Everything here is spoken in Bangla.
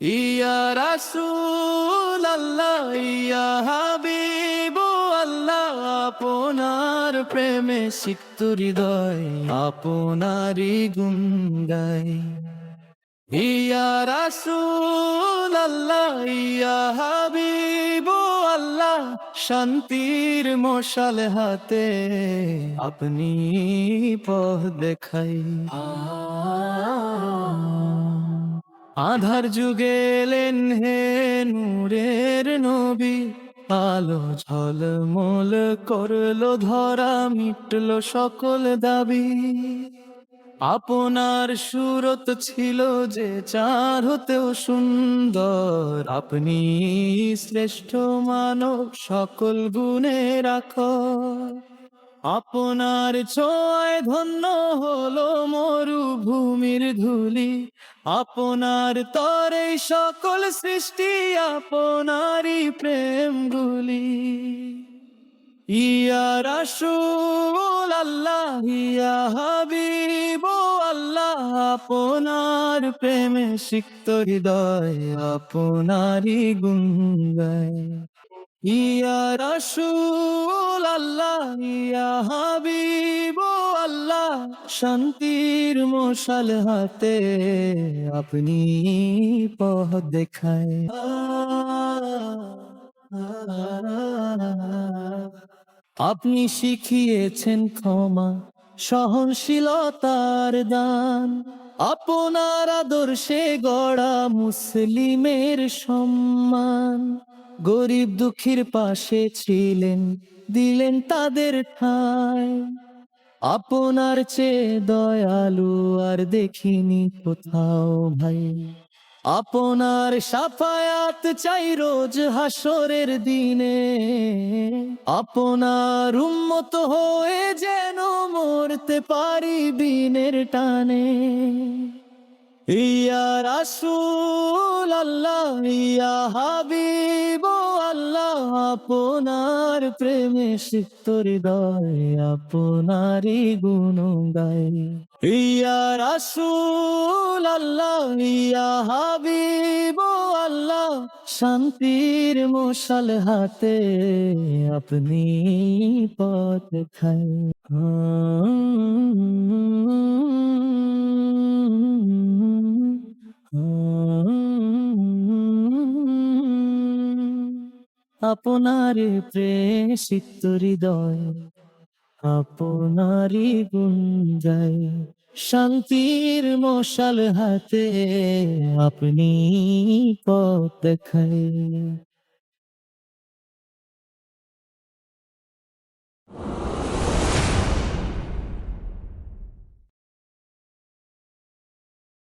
ইয়া রাসূল আল্লাহ ইয়া হাবিব আল্লাহ, আপনার প্রেমে সিক্ত হৃদয়, আপনারই গুণ গাই। ইয়া রাসূল আল্লাহ ইয়া হাবিব আল্লাহ, শান্তির মশাল হাতে আপনি পথ দেখাই। আধার যুগে হে নূরের নবী। আলো ঝলমল করল, ধরা মিটল সকল দাবি। আপনার সুরত ছিল যে চার হতেও সুন্দর। আপনি শ্রেষ্ঠ মানব, সকল গুণে রাখ আপনার ছোঁয়ায় ধন্য হলো মরুভূমির ধুলি। আপনার তরে সকল সৃষ্টি, আপনারই প্রেমগুলি। ইয়া রাসূল আল্লাহ, ইয়া হাবিব আল্লাহ, আপনার প্রেমে সিক্ত হৃদয়, আপনারই গুণ ইয়া রাসূল আল্লাহ, ইয়া হাবিব আল্লাহ, শান্তির মশাল হাতে আপনি পথ দেখায়। আপনি শিখিয়েছেন ক্ষমা, সহনশীলতার দান। আপনার আদর্শে গড়া মুসলিমের সম্মান। গরিব দুঃখীর পাশে ছিলেন, দিলেন তাদের ঠাঁই। আপনার চেয়ে দয়ালু আর দেখিনি কোথাও ভাই। আপনার সাফায়াত চাই রোজ হাসরের দিনে। আপনার উম্মত হয়ে যেন মরতে পারি বিনের টানে। ইয়া রাসূল আল্লাহ, ইয়া হাবিব আল্লাহ, আপনার প্রেমে সিক্ত হৃদয়, আপনারই গুণ গায় ইয়া রাসূল আল্লাহ, ইয়া হাবিব আল্লাহ, শান্তির মশাল হাতে আপনি পথ খায় আপনার প্রেষিত হৃদয় আপনারই গুঞ্জায় শান্তির মশাল হাতে আপনি পথ দেখায়।